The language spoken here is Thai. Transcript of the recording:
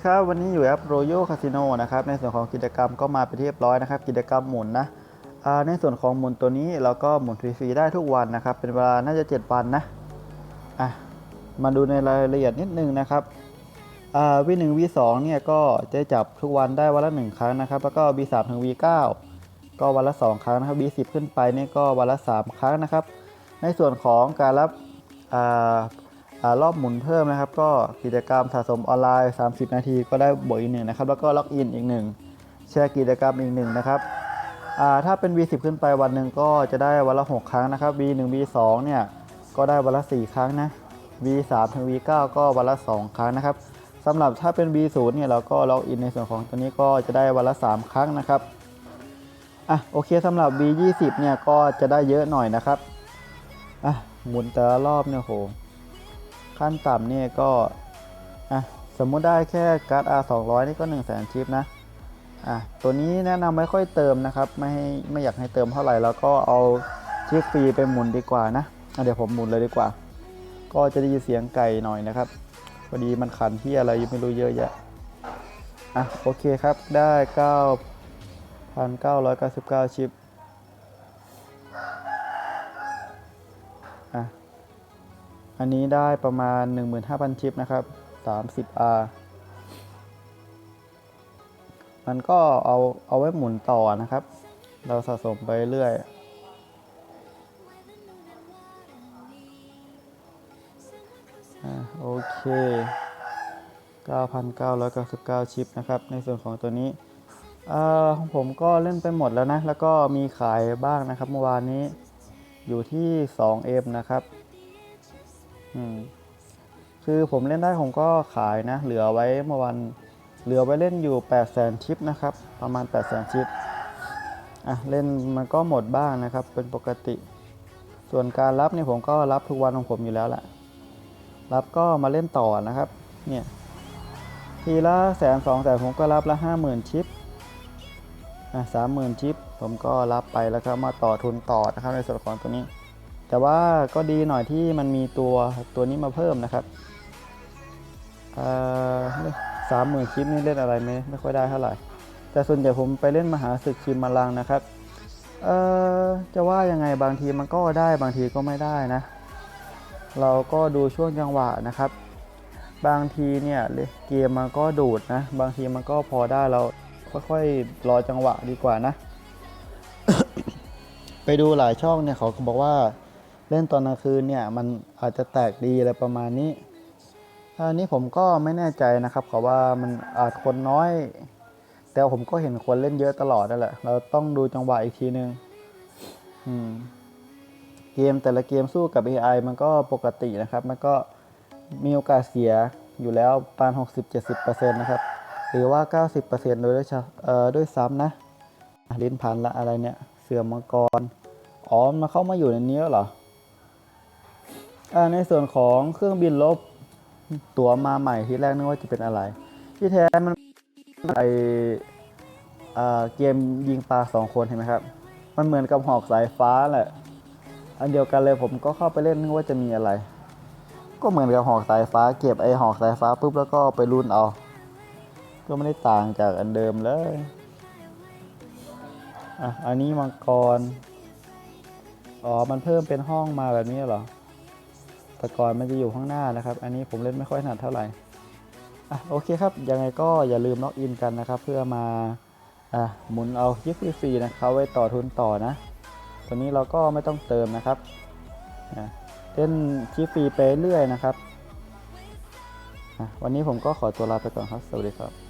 ดีครับวันนี้อยู่แอปโรโยคาสิโนนะครับในส่วนของกิจกรรมก็มาไปเรียบร้อยนะครับ กิจกรรมหมุนนะในส่วนของหมุนตัวนี้เราก็หมุนฟรีๆได้ทุกวันนะครับ เป็นเวลาน่าจะ 7 วันนะอะมาดูในรายละเอียดนิดนึงนะครับวีหนึ่งวีสองเนี่ยก็จะจับทุกวันได้วันละหนึ่งครั้งนะครับ แล้วก็ V3 ถึง V9 ก็วันละ 2 ครั้งนะครับ V10 ขึ้นไปนี่ก็วันละ 3 ครั้งนะครับ ในส่วนของการรับ รอบหมุนเพิ่มนะครับ ก็กิจกรรมสะสมออนไลน์ 30 นาทีก็ได้บวกอีกหนึ่งนะครับ แล้วก็ล็อกอินอีกหนึ่งแชร์กิจกรรมอีกหนึ่งนะครับถ้าเป็น V10 ขึ้นไปวันหนึ่งก็จะได้วันละ 6 ครั้งนะครับ V1 V2 เนี่ยก็ได้วันละ 4 ครั้งนะ V3 ถึง V9 ก็วันละ 2 ครั้งนะครับสำหรับถ้าเป็น V0 เนี่ยเราก็ล็อกอินในส่วนของตัวนี้ก็จะได้วันละ 3 ครั้งนะครับอะโอเคสำหรับ V20 เนี่ยก็จะได้เยอะหน่อยนะครับอะหมุนแต่ละรอบเนี่ยโห ขั้นต่ำเนี่ยก็อะสมมุติได้แค่การ์ด R 200 นี่ก็ 1 0 0 0 0แสนชิปนะอะตัวนี้แนะนำไม่ค่อยเติมนะครับ ไม่ให้ไม่อยากให้เติมเท่าไหร่ แล้วก็เอาชิปฟรีไปหมุนดีกว่านะะเดี๋ยวผมหมุนเลยดีกว่า ก็จะได้ยินเสียงไก่หน่อยนะครับพอดีมันขันที่อะไรยังไม่รู้เยอะแยะอะโอเคครับได้ 9,999 ชิป อันนี้ได้ประมาณ 15,000 ชิปนะครับ 30R มันก็เอาเอาไว้หมุนต่อนะครับ เราสะสมไปเรื่อยอะโอเค 9,999 ชิปนะครับ ในส่วนของตัวนี้ของผมก็เล่นไปหมดแล้วนะ แล้วก็มีขายบ้างนะครับ เมื่อวานนี้อยู่ที่ 2M นะครับ อืมคือผมเล่นได้ผมก็ขายนะ เหลือไว้เมื่อวันเหลือไว้เล่นอยู่ 800,000ชิปนะครับ ประมาณ 800,000ชิปอะเล่นมันก็หมดบ้างนะครับ เป็นปกติ ส่วนการรับเนี่ยผมก็รับทุกวันของผมอยู่แล้วแหละรับก็มาเล่นต่อนะครับ เนี่ยทีละแสนสองแสนผมก็รับละห้าหมื่นชิปอะสามหมื่นชิปผมก็รับไปแล้วก็มาต่อทุนต่อนะครับในส่วนของตัวนี้ แต่ว่าก็ดีหน่อยที่มันมีตัวตัวนี้มาเพิ่มนะครับสามหมื่นชิปนี่เล่นอะไรไม่ไม่ค่อยได้เท่าไหร่ แต่ส่วนใหญ่ผมไปเล่นมหาศึกชิมมาลังนะครับเอ่อจะว่ายังไงบางทีมันก็ได้บางทีก็ไม่ได้นะ เราก็ดูช่วงจังหวะนะครับ บางทีเนี่ยเกมมันก็ดูดนะ บางทีมันก็พอได้เราค่อยๆรอจังหวะดีกว่านะ ไปดูหลายช่องเนี่ยเขาบอกว่า เล่นตอนกลางคืนเนี่ยมันอาจจะแตกดีอะไรประมาณนี้อันนี้ผมก็ไม่แน่ใจนะครับเขาว่ามันอาจคนน้อย แต่ผมก็เห็นคนเล่นเยอะตลอดนั่นแหละ เราต้องดูจังหวะอีกทีนึงเกมแต่ละเกมสู้กับ AI มันก็ปกตินะครับ มันก็มีโอกาสเสียอยู่แล้วประมาณ 60-70%นะครับ หรือว่า 90%โดยด้วยเอ่อด้วยซ้ำนะลิ้นพันละอะไรเนี่ย เสือมังกร อ๋อมาเข้ามาอยู่ในนี้แล้วเหรอ ในส่วนของเครื่องบินลบตั๋วมาใหม่ที่แรกนึกว่าจะเป็นอะไร ที่แท้มันไอเกมยิงปลาสองคนเห็นไหมครับ มันเหมือนกับหอกสายฟ้าแหละ อันเดียวกันเลยผมก็เข้าไปเล่นนึกว่าจะมีอะไร ก็เหมือนกับหอกสายฟ้า เก็บไอหอกสายฟ้าปุ๊บแล้วก็ไปรุ่นเอา ก็ไม่ได้ต่างจากอันเดิมเลยอะอันนี้มังกร อ๋อ มันเพิ่มเป็นห้องมาแบบนี้เหรอ แต่ก่อนมันจะอยู่ข้างหน้านะครับ อันนี้ผมเล่นไม่ค่อยถนัดเท่าไหร่อะโอเคครับ ยังไงก็อย่าลืมล็อกอินกันนะครับ เพื่อมาอะหมุนเอายิปฟรีนะครับไว้ต่อทุนต่อนะ ตัวนี้เราก็ไม่ต้องเติมนะครับเล่นชิปฟรีไปเรื่อยนะครับ วันนี้ผมก็ขอตัวลาไปก่อนครับ สวัสดีครับ